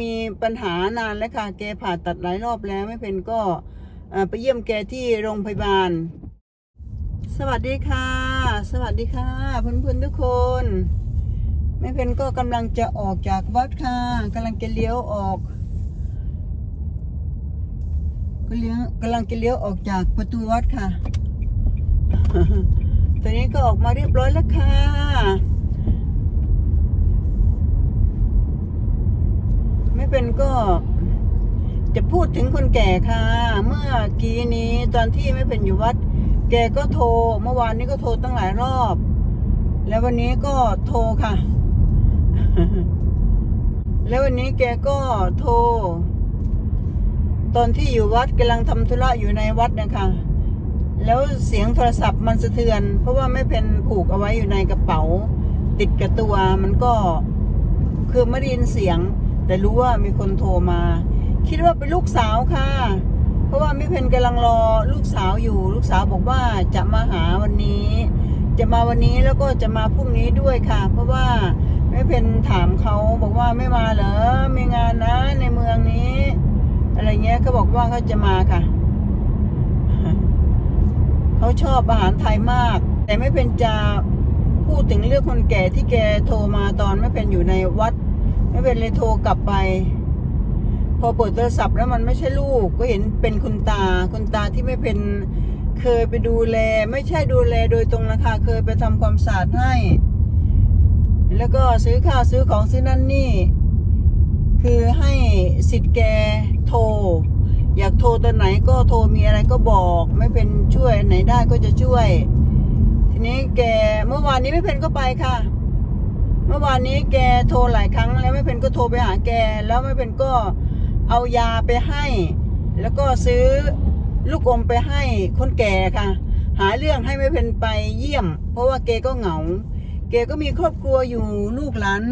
มีปัญหานานแล้วค่ะ แกผ่าตัดหลายรอบแล้วไม่เป็นก็ไปเยี่ยมแกที่โรงพยาบาล สวัสดีค่ะ สวัสดีค่ะเพื่อนๆทุกคนแม่เพนก็กำลังจะออกจากวัดค่ะกำลังจะเลี้ยวออกก็เลี้ยวกำลังจะเลี้ยวออกจากประตูวัดค่ะ ตอนนี้ก็ออกมาเรียบร้อยแล้วค่ะ ไม่ เป็นก็ จะพูดถึงคนแก่ค่ะ เมื่อกี้นี้ตอนที่ไม่เป็นอยู่วัด แกก็โทร เมื่อวานนี้ก็โทรตั้งหลายรอบ แล้ววันนี้ก็โทรค่ะ แล้ววันนี้แกก็โทร ตอนที่อยู่วัดกำลังทำธุระอยู่ในวัดนะคะแล้วเสียงโทรศัพท์มันสะเทือน เพราะว่าไม่เป็นผูกเอาไว้อยู่ในกระเป๋า ติดกับตัวมันก็คือไม่ได้ยินเสียง แต่รู้ว่ามีคนโทรมา คิดว่าเป็นลูกสาวค่ะ เพราะว่าม่เพนกำลังรอลูกสาวอยู่ ลูกสาวบอกว่าจะมาหาวันนี้ จะมาวันนี้แล้วก็จะมาพรุ่งนี้ด้วยค่ะ เพราะว่าไม่เพนถามเขาบอกว่าไม่มาเหรอมีงานนะในเมืองนี้ อะไรเงี้ยเขาบอกว่าเขาจะมาค่ะเขาชอบอาหารไทยมาก แต่ไม่เป็นจะพูดถึงเรื่องคนแก่ที่แกโทรมาตอนไม่เป็นอยู่ในวัด ไม่เป็นเลยโทรกลับไป พอเปิดโทรศัพท์แล้วมันไม่ใช่ลูก ก็เห็นเป็นคุณตา คุณตาที่ไม่เป็นเคยไปดูแล ไม่ใช่ดูแลโดยตรงนะคะ เคยไปทำความสะอาดให้ แล้วก็ซื้อข้าวซื้อของซื้อนั่นนี่ คือให้สิทธิ์แกโทร อยากโทรตอนไหนก็โทรมีอะไรก็บอก ไม่เป็นช่วยไหนได้ก็จะช่วย ทีนี้แกเมื่อวานนี้ไม่เป็นก็ไปค่ะ เมื่อวานนี้แกโทรหลายครั้งแล้วไม่เป็นก็โทรไปหาแก แล้วไม่เป็นก็เอายาไปให้ แล้วก็ซื้อลูกอมไปให้คนแก่ค่ะ หาเรื่องให้ไม่เป็นไปเยี่ยม เพราะว่าแกก็เหงาแกก็มีครอบครัวอยู่ลูกหลาน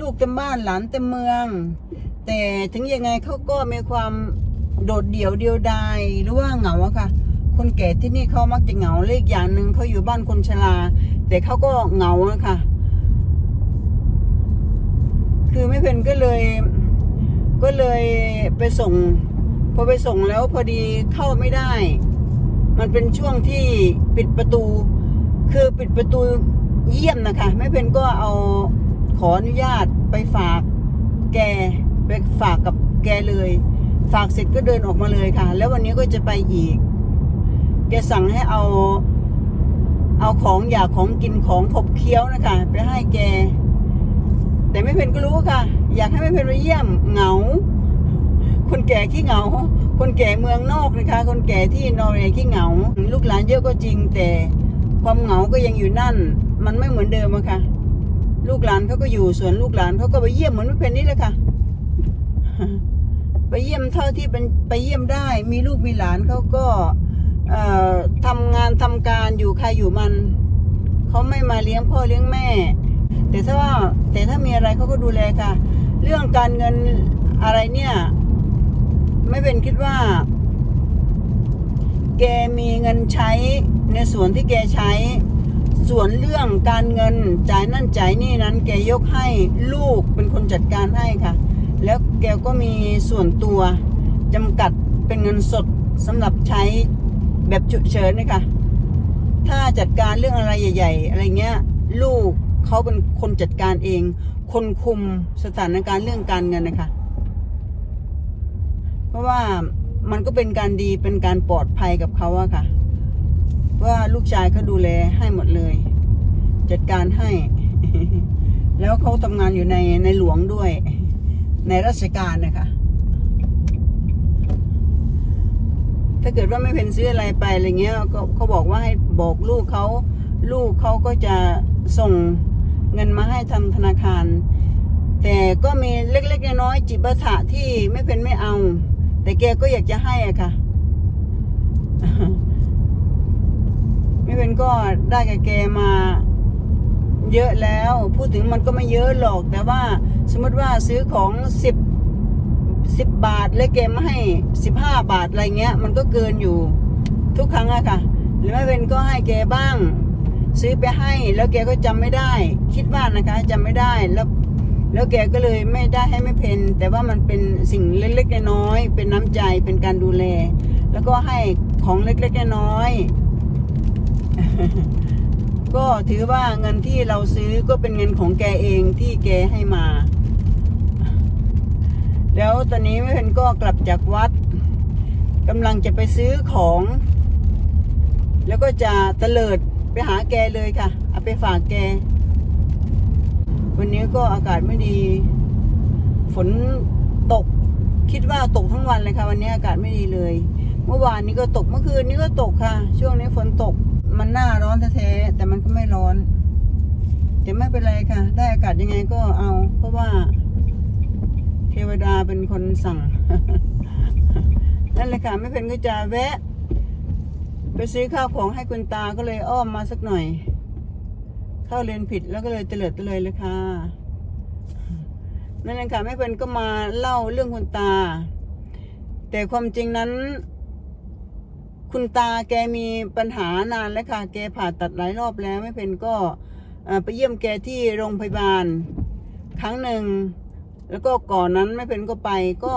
ลูกเต็มบ้านหลานเต็มเมือง แต่ถึงยังไงเขาก็มีความโดดเดี่ยวเดียวดายหรือว่าเหงาอะค่ะ คนแก่ที่นี่เขามักจะเหงาเลขอย่างหนึ่งเขาอยู่บ้านคนชราแต่เขาก็เหงาอะค่ะ คือไม่เพนก็เลย ก็เลยไปส่ง พอไปส่งแล้วพอดีเข้าไม่ได้ มันเป็นช่วงที่ปิดประตู คือปิดประตูเยี่ยมนะคะไม่เพนก็เอาขออนุญาตไปฝากแกไปฝากกับแกเลย ฝากเสร็จก็เดินออกมาเลยค่ะ แล้ววันนี้ก็จะไปอีก แกสั่งให้เอา เอาของอยากของกินของขบเคี้ยวนะคะ ไปให้แก แต่ไม่เพนก็รู้ค่ะ อยากให้ไม่เพนไปเยี่ยมเหงา คนแก่ขี้เหงา คนแก่เมืองนอกนะคะ คนแก่ที่นอร์เวย์ขี้เหงา ลูกหลานเยอะก็จริง แต่ความเหงาก็ยังอยู่นั่น มันไม่เหมือนเดิมอะค่ะ ลูกหลานเขาก็อยู่ส่วนลูกหลานเขาก็ไปเยี่ยมเหมือนไม่เพนนี่แหละค่ะ ไปเยี่ยมเท่าที่เป็นไปเยี่ยมได้ มีลูกมีหลานเขาก็เอ่อทำงานทำการอยู่ใครอยู่มัน เขาไม่มาเลี้ยงพ่อเลี้ยงแม่ แต่ถ้าว่าแต่ถ้ามีอะไรเขาก็ดูแลค่ะ เรื่องการเงินอะไรเนี่ย ไม่เป็นคิดว่า แกมีเงินใช้ในส่วนที่แกใช้ ส่วนเรื่องการเงินจ่ายนั่นจ่ายนี่นั้น แกยกให้ลูกเป็นคนจัดการให้ค่ะ แล้วแกก็มีส่วนตัวจำกัดเป็นเงินสดสำหรับใช้แบบฉุกเฉินนะคะถ้าจัดการเรื่องอะไรใหญ่ ๆ อะไรเงี้ย ลูก เขาเป็นคนจัดการเอง คนคุมสถานการณ์เรื่องการเงินนะคะ เพราะว่ามันก็เป็นการดีเป็นการปลอดภัยกับเขาอะค่ะเพราะว่าลูกชายเขาดูแลให้หมดเลย จัดการให้ แล้วเขาทำงานอยู่ในในหลวงด้วย ในราชการนะคะถ้าเกิดว่าไม่เพนซื้ออะไรไปอะไรเงี้ยก็เขาบอกว่าให้บอกลูกเขา ลูกเขาก็จะส่ง เงินมาให้ทางธนาคาร แต่ก็มีเล็กๆน้อยๆจิปาถะที่ไม่เป็นไม่เอา แต่แกก็อยากจะให้อะค่ะ ไม่เป็นก็ได้กับแกมาเยอะแล้ว พูดถึงมันก็ไม่เยอะหรอก แต่ว่าสมมติว่าซื้อของสิบสิบบาทแล้วแกมาให้สิบห้าบาทอะไรเงี้ย มันก็เกินอยู่ทุกครั้งอะค่ะ หรือไม่เป็นก็ให้แกบ้าง ซื้อไปให้ แล้วแกก็จำไม่ได้ คิดว่านะคะจำไม่ได้แล้ว แล้วแกก็เลยไม่ได้ให้ไม่เพนแต่ว่ามันเป็นสิ่งเล็กๆน้อยๆเป็นน้ำใจเป็นการดูแล แล้วก็ให้ของเล็กๆน้อยๆก็ถือว่าเงินที่เราซื้อก็เป็นเงินของแกเองที่แกให้มา แล้วตอนนี้แม่เพนก็กลับจากวัดกำลังจะไปซื้อของ แล้วก็จะเตลิด หาแกเลยค่ะ เอาไปฝากแก วันนี้ก็อากาศไม่ดี ฝนตก คิดว่าตกทั้งวันเลยค่ะ วันนี้อากาศไม่ดีเลย เมื่อวานนี้ก็ตกเมื่อคืนนี้ก็ตกค่ะ ช่วงนี้ฝนตกมันหน้าร้อนแท้แต่มันก็ไม่ร้อนแต่ไม่เป็นไรค่ะ ได้อากาศยังไงก็เอา เพราะว่า เทวดาเป็นคนสั่งนั่นเลยค่ะ ไม่เพนก็จะแวะ ไปซื้อข้าวของให้คุณตาก็เลยอ้อมมาสักหน่อย เข้าเลนผิดแล้วก็เลยเตลิดเตลยเลยค่ะนั่นเองค่ะแม่เพนก็มาเล่าเรื่องคุณตา แต่ความจริงนั้น คุณตาแกมีปัญหานานแล้วค่ะแกผ่าตัดหลายรอบแล้วแม่เพนก็ไปเยี่ยมแกที่โรงพยาบาล ครั้งหนึ่ง แล้วก็ก่อนนั้นแม่เพนก็ไปก็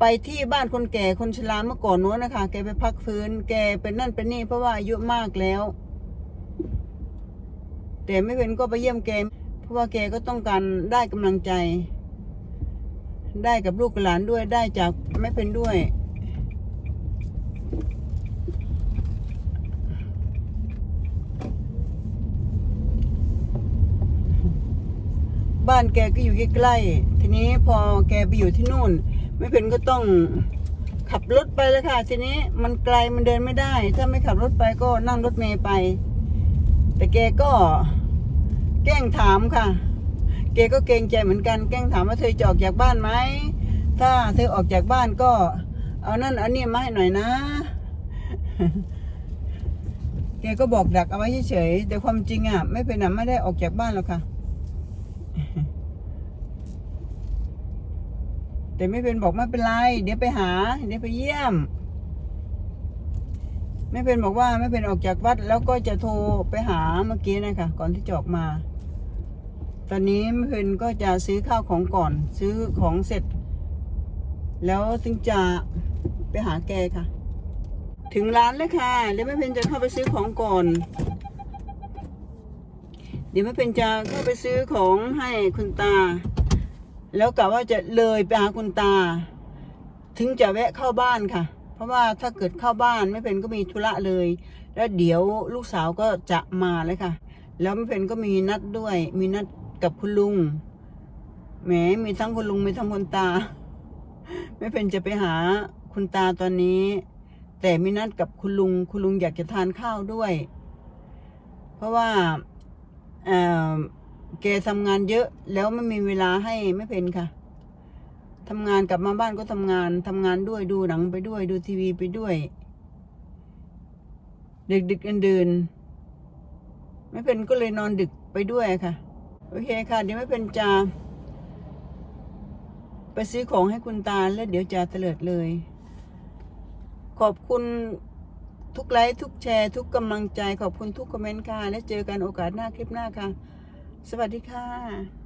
ไปที่บ้านคนแก่คนชราเมื่อก่อนนู้นนะคะ แกไปพักฟื้น แกเป็นนั่นเป็นนี่เพราะว่าอายุมากแล้ว แต่ไม่เป็นก็ไปเยี่ยมแก เพราะว่าแกก็ต้องการได้กำลังใจ ได้กับลูกหลานด้วยได้จากไม่เป็นด้วย บ้านแกก็อยู่ใกล้ๆทีนี้พอแกไปอยู่ที่นู่น ไม่เป็นก็ต้องขับรถไปเลยค่ะ ทีนี้มันไกลมันเดินไม่ได้ ถ้าไม่ขับรถไปก็นั่งรถเมย์ไป แต่แกก็แกล้งถามค่ะแกก็เกรงใจเหมือนกันแกล้งถามว่าเธอจะออกจากบ้านไหมถ้าเธอออกจากบ้านก็ เอานั่นเอานี่มาให้หน่อยนะแกก็บอกดักเอาไว้เฉยๆแต่ความจริงอะ ไม่เป็นอะไม่ได้ออกจากบ้านหรอกค่ะ แต่ไม่เป็นบอกไม่เป็นไร เดี๋ยวไปหา เดี๋ยวไปเยี่ยม ไม่เป็นบอกว่าไม่เป็นออกจากวัด แล้วก็จะโทรไปหาเมื่อกี้นะคะก่อนที่จะออกมา ตอนนี้ไม่เป็นก็จะซื้อข้าวของก่อน ซื้อของเสร็จ แล้วถึงจะไปหาแกค่ะ ถึงร้านเลยค่ะเดี๋ยวแม่เพนจะเข้าไปซื้อของก่อน เดี๋ยวแม่เพนจะเข้าไปซื้อของให้คุณตา แล้วกะว่าจะเลยไปหาคุณตา ถึงจะแวะเข้าบ้านค่ะ เพราะว่าถ้าเกิดเข้าบ้านไม่เป็นก็มีธุระเลย แล้วเดี๋ยวลูกสาวก็จะมาเลยค่ะ แล้วไม่เป็นก็มีนัดด้วย มีนัดกับคุณลุงแหมมีทั้งคุณลุงมีทั้งคุณตา ไม่เป็นจะไปหาคุณตาตอนนี้ แต่มีนัดกับคุณลุง คุณลุงอยากจะทานข้าวด้วย เพราะว่าเอ่อ แกทำงานเยอะแล้วไม่มีเวลาให้ไม่เป็นค่ะทำงานกลับมาบ้านก็ทำงานทำงานด้วยดูหนังไปด้วยดูทีวีไปด้วยดึกดึกเดินๆไม่เป็นก็เลยนอนดึกไปด้วยค่ะ โอเคค่ะ เดี๋ยวไม่เป็นจะไปซื้อของให้คุณตาแล้วเดี๋ยวจะเตลิดเลย ขอบคุณทุกไลค์ทุกแชร์ ทุกกำลังใจ ขอบคุณทุกคอมเมนต์ค่ะ และเจอกันโอกาสหน้าคลิปหน้าค่ะ สวัสดีค่ะ